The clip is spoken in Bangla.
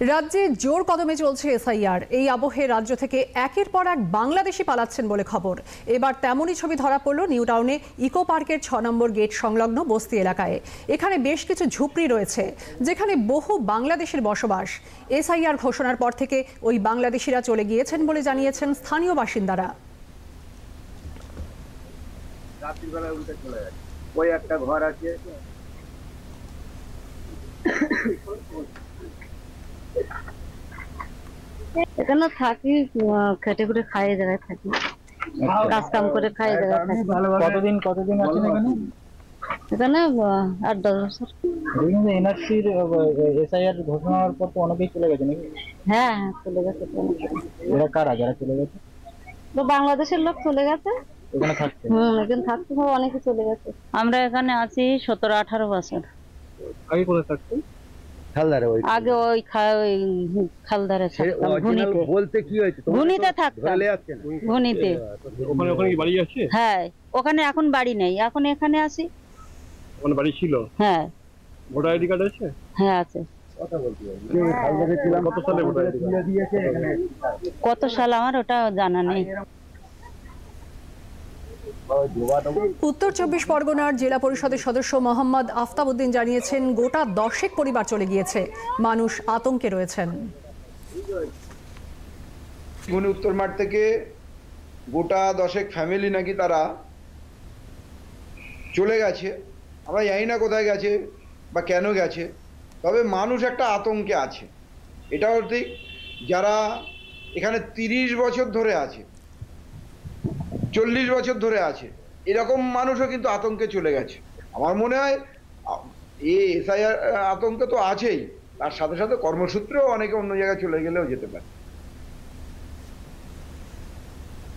রাজ্যে জোর কদমে চলছে এসআইআর। এই আবহে রাজ্য থেকে একের পর এক বাংলাদেশি পালাচ্ছেন বলে খবর। এবার তেমনই ছবি ধরা পড়ল নিউ টাউনে ইকো পার্কের ছ নম্বর গেট সংলগ্ন বস্তি এলাকায়। এখানে বেশ কিছু ঝুপড়ি রয়েছে, যেখানে বহু বাংলাদেশের বসবাস। এসআইআর ঘোষণার পর থেকে ওই বাংলাদেশিরা চলে গিয়েছেন বলে জানিয়েছেন স্থানীয় বাসিন্দারা। ওই একটা ঘর আছে। এখানে থাকি খেটে খুটে খাই এই জায়গায় থাকি। কাজ কাম করে খাই এই জায়গায় থাকি। কতদিন কতদিন আছেন এখানে? এখানে আট দশ বছর। বিভিন্ন এনআরসির এসআইআর ঘোষণা হওয়ার পর তো অনেকেই চলে গেছে নাকি? হ্যাঁ হ্যাঁ চলে গেছে। এরা কারা যারা চলে গেছে? তো বাংলাদেশের লোক চলে গেছে। এখানে থাকছে? হম এখানে থাকতে হবে অনেকে চলে গেছে। আমরা এখানে আছি সতেরো আঠারো বছর। আগে কোথায় থাকতেন? হালদারে ওই আগে ওই খালদারে বলতে কি হয়েছে ঘুনিতে থাকতাম ঘুনিতে ওখানে ওখানে কি বাড়ি আছে হ্যাঁ ওখানে এখন বাড়ি নেই এখন এখানে আছি ওখানে বাড়ি ছিল হ্যাঁ ভোটার আইডি কার্ড আছে হ্যাঁ আছে সালে কত সাল আমার ওটা জানা নেই উত্তর চব্বিশ পরগনার জেলা পরিষদের সদস্য মোহাম্মদ আফতাবউদ্দিন জানিয়েছেন, গোটা দশেক পরিবার চলে গিয়েছে। মানুষ আতঙ্কে রয়েছেন। গুনি উত্তর মাঠ থেকে গোটা দশেক ফ্যামিলি নাকি তারা চলে গেছে। আমরা জানি না কোথায় গেছে বা কেন গেছে, তবে মানুষ একটা আতঙ্কে আছে। এটাও ঠিক, যারা এখানে তিরিশ বছর ধরে আছে চল্লিশ বছর ধরে আছে। এরকম মানুষও কিন্তু আতঙ্কে চলে গেছে। আমার মনে হয় এ এসআইআর আতঙ্ক তো আছেই। তার সাথে সাথে কর্মসূত্রেও অনেকে অন্য জায়গায় চলে গেলেও যেতে পারে।